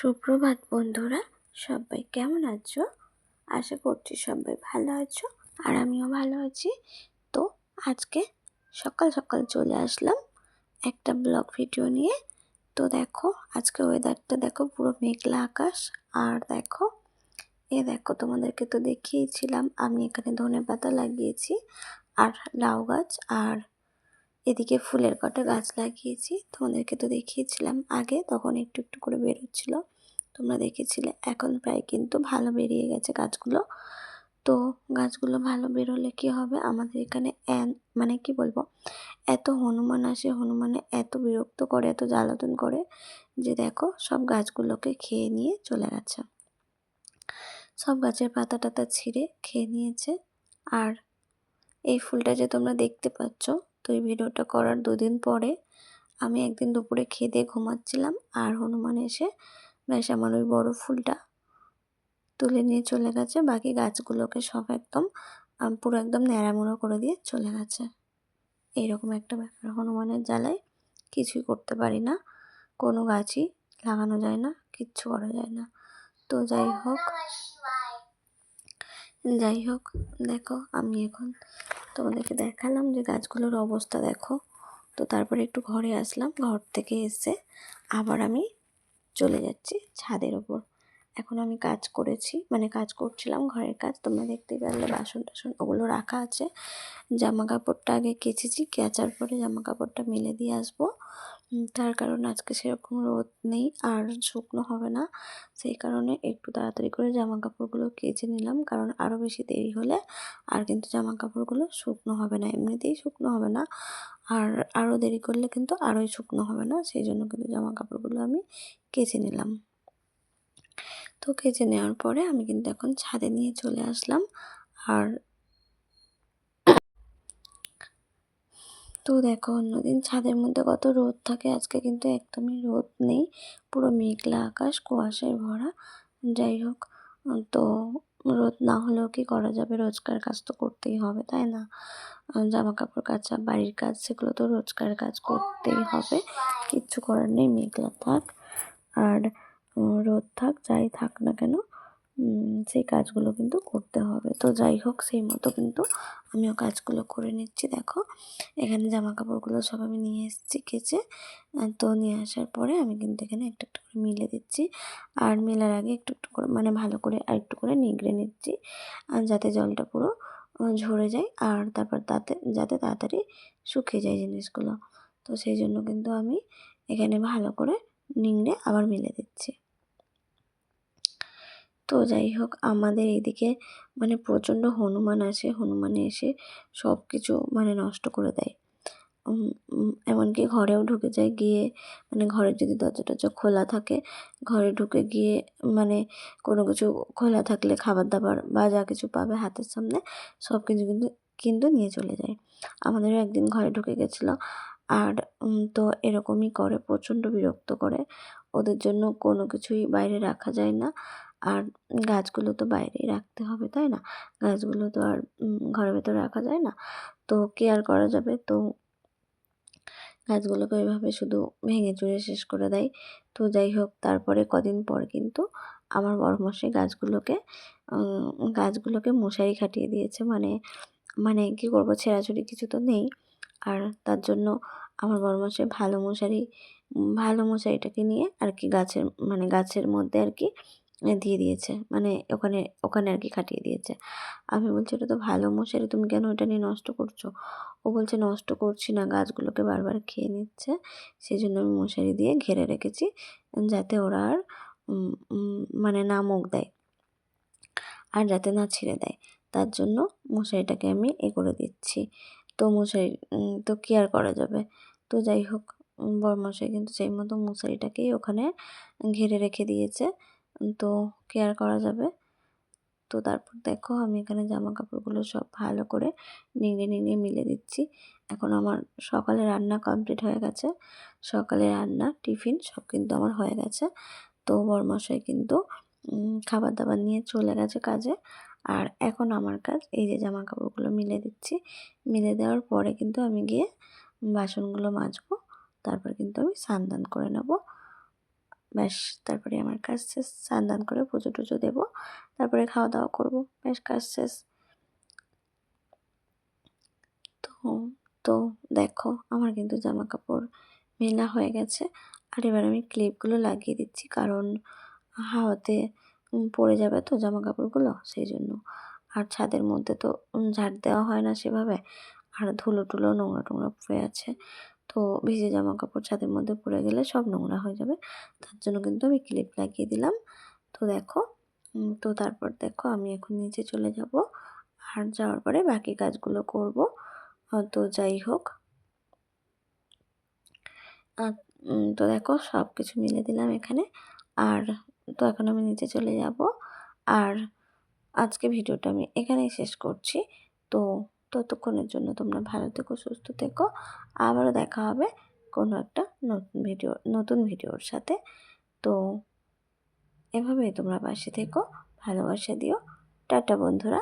সুপ্রভাত বন্ধুরা, সবাই কেমন আছো? আশা করছি সবাই ভালো আছো আর আমিও ভালো আছি। তো আজকে সকাল সকাল চলে আসলাম একটা ব্লগ ভিডিও নিয়ে। তো দেখো, আজকে ওয়েদারটা দেখো পুরো মেঘলা আকাশ। আর দেখো, এ দেখো তোমাদেরকে তো দেখিয়েছিলাম, আমি এখানে ধনে পাতা লাগিয়েছি আর লাউ গাছ আর এদিকে ফুলের কটা গাছ লাগিয়েছি। তোমাদেরকে তো দেখিয়েছিলাম আগে, তখন একটু একটু করে বেরোচ্ছিল। তোমরা দেখেছিলে, এখন প্রায় কিন্তু ভালো বেরিয়ে গেছে গাছগুলো। তো গাছগুলো ভালো বেরোলে কি হবে? আমাদের এখানে মানে কি বলব? এত হনুমান আসে, হনুমানে এত বিরক্ত করে, এত জ্বালাতন করে যে দেখো, সব গাছগুলোকে খেয়ে নিয়ে চলে গেছে। সব গাছের পাতা টাতা ছিঁড়ে খেয়ে নিয়েছে। আর এই ফুলটা যে তোমরা দেখতে পাচ্ছ তো এই ভিডিওটা করার দুদিন পরে আমি একদিন দুপুরে খেয়ে দিয়ে ঘুমাচ্ছিলাম আর হনুমান এসে ব্যাস আমার ওই বড়ো ফুলটা তুলে নিয়ে চলে গেছে। বাকি গাছগুলোকে সব একদম পুরো একদম ন্যাড়ামুড়ো করে দিয়ে চলে গেছে। এইরকম একটা ব্যাপার। হনুমানের জ্বালায় কিছুই করতে পারি না। কোনো গাছই লাগানো যায় না, কিচ্ছু করা যায় না। তো যাই হোক যাই হোক, দেখো আমি এখন তোমাদেরকে দেখালাম যে গাছগুলোর অবস্থা দেখো। তো তারপরে একটু ঘরে আসলাম, ঘর থেকে এসে আবার আমি চলে যাচ্ছি ছাদের ওপর। এখন আমি কাজ করেছি মানে কাজ করছিলাম ঘরের কাজ, তোমরা দেখতে পারলে বাসন টাসন ওগুলো রাখা আছে। জামা কাপড়টা আগে কেচেছি, কেচার পরে জামা কাপড়টা মেলে দিয়ে আসব। তার কারণ আজকে সেরকম রোদ নেই, আর শুকনো হবে না। সেই কারণে একটু তাড়াতাড়ি করে জামা কাপড়গুলো কেচে নিলাম, কারণ আরও বেশি দেরি হলে আর কিন্তু জামা কাপড়গুলো শুকনো হবে না, এমনিতেই শুকনো হবে না। আর আরও দেরি করলে কিন্তু আরোই শুকনো হবে না, সেই জন্য কিন্তু জামা কাপড়গুলো আমি কেচে নিলাম। তো কেচে নেওয়ার পরে আমি কিন্তু এখন ছাদে নিয়ে চলে আসলাম, আর তো দেখো, অন্যদিন ছাদের মধ্যে কত রোদ থাকে, আজকে কিন্তু একদমই রোদ নেই, পুরো মেঘলা আকাশ, কুয়াশায় ভরা। যাই হোক, তো রোদ না হলেও কি করা যাবে? রোজকার কাজ তো করতেই হবে, তাই না? জামা কাপড় কাচা, বাড়ির কাজ, সেগুলো তো রোজকার কাজ করতেই হবে। কিচ্ছু করার নেই, মেঘলা থাক। আর রোদ থাক, যাই থাক না কেন সেই কাজগুলো কিন্তু করতে হবে। তো যাই হোক, সেই মতো কিন্তু আমিও কাজগুলো করে নিচ্ছি। দেখো, এখানে জামা কাপড়গুলো সব আমি নিয়ে এসেছি কেচে। তো নিয়ে আসার পরে আমি কিন্তু এখানে একটু একটু করে মিলে দিচ্ছি। আর মেলার আগে একটু একটু করে মানে ভালো করে আর একটু করে নিগড়ে নিচ্ছি। যাতে জলটা পুরো ঝরে যায় আর তারপর তাতে, যাতে তাড়াতাড়ি শুকিয়ে যায় জিনিসগুলো। তো সেই জন্য কিন্তু আমি এখানে ভালো করে নিংড়ে আবার মিলে দিচ্ছি। তো যাই হোক, আমাদের এদিকে মানে প্রচণ্ড হনুমান আসে, হনুমানে এসে সব কিছু মানে নষ্ট করে দেয়। এমনকি ঘরেও ঢুকে যায়, গিয়ে মানে ঘরের যদি দরজা টরজা খোলা থাকে, ঘরে ঢুকে গিয়ে মানে কোনো কিছু খোলা থাকলে খাবার দাবার বা যা কিছু পাবে হাতের সামনে সব কিছু কিন্তু কিন্তু নিয়ে চলে যায়। আমাদেরও একদিন ঘরে ঢুকে গেছিল, আর তো এরকমই করে, প্রচণ্ড বিরক্ত করে। ওদের জন্য কোনো কিছুই বাইরে রাখা যায় না। আর গাছগুলো তো বাইরেই রাখতে হবে, তাই না? গাছগুলো তো আর ঘরের ভেতর রাখা যায় না। তো কেয়ার করা যাবে? তো গাছগুলোকে ওইভাবে শুধু ভেঙে চুরে শেষ করে দেয়। তো যাই হোক, তারপরে কদিন পর কিন্তু আমার বড় মশাই গাছগুলোকে গাছগুলোকে মশারি খাটিয়ে দিয়েছে। মানে মানে কী করব, ছেঁড়াছুড়ি কিছু তো নেই। আর তার জন্য আমার বড় মশাই ভালো মশারি, ভালো মশারিটাকে নিয়ে আর কি গাছের মানে গাছের মধ্যে আর কি দিয়ে দিয়েছে। মানে ওখানে ওখানে আর কি খাটিয়ে দিয়েছে। আমি বলছি ওটা তো ভালো মশারি, তুমি কেন ওটা নিয়ে নষ্ট করছ? ও বলছে, নষ্ট করছি না, গাছগুলোকে বারবার খেয়ে নিচ্ছে। সেই জন্য আমি মশারি দিয়ে ঘিরে রেখেছি, যাতে ওরা আর মানে না মুখ দেয় আর যাতে না ছিঁড়ে দেয়। তার জন্য মশারিটাকে আমি এ করে দিচ্ছি। তো মশারি তো কি আর করা যাবে? তো যাই হোক বড় বরমশাই কিন্তু সেই মতো মশারিটাকেই ওখানে ঘিরে রেখে দিয়েছে। তো কেয়ার করা যাবে। তো তারপর দেখো আমি এখানে জামা কাপড়গুলো সব ভালো করে নিংড়ে নিংড়ে মিলে দিচ্ছি। এখন আমার সকালে রান্না কমপ্লিট হয়ে গেছে। সকালে রান্না, টিফিন সব কিন্তু আমার হয়ে গেছে। তো বরমশাই কিন্তু খাবার দাবার নিয়ে চলে গেছে কাজে। আর এখন আমার কাজ এই যে জামা কাপড়গুলো মিলে দিচ্ছি। মিলে দেওয়ার পরে কিন্তু আমি গিয়ে বাসনগুলো মাজবো। তারপর কিন্তু আমি স্নান করে নেব। ব্যাস, তারপরে আমার কাজ শেষ, স্নান দান করে পুজো টুজো দেবো, তারপরে খাওয়া দাওয়া করব, ব্যাস কাজ শেষ। তো তো দেখো, আমার কিন্তু জামা কাপড় মেলা হয়ে গেছে, আর এবার আমি ক্লিপগুলো লাগিয়ে দিচ্ছি, কারণ হাওয়াতে পড়ে যাবে তো জামা কাপড়গুলো সেই জন্য। আর ছাদের মধ্যে তো ঝাড় দেওয়া হয় না সেভাবে, আর ধুলো টুলো নোংরা টোংরা পড়ে আছে। তো ভিজে জামা কাপড় ছাদের মধ্যে পড়ে গেলে সব নোংরা হয়ে যাবে। তার জন্য কিন্তু আমি ক্লিপ লাগিয়ে দিলাম। তো দেখো তো তারপর দেখো আমি এখন নিচে চলে যাব আর যাওয়ার পরে বাকি কাজগুলো করব। তো যাই হোক। তো দেখো সব কিছু মিলে দিলাম এখানে। আর তো এখন আমি নিচে চলে যাব। আর আজকে ভিডিওটা আমি এখানেই শেষ করছি। তো ততক্ষণের জন্য তোমরা ভালো থেকো, সুস্থ থেকো। আবারও দেখা হবে কোনো একটা নতুন ভিডিও, নতুন ভিডিওর সাথে। তো এভাবেই তোমরা পাশে থেকো, ভালোবাসা দিও। টাটা বন্ধুরা।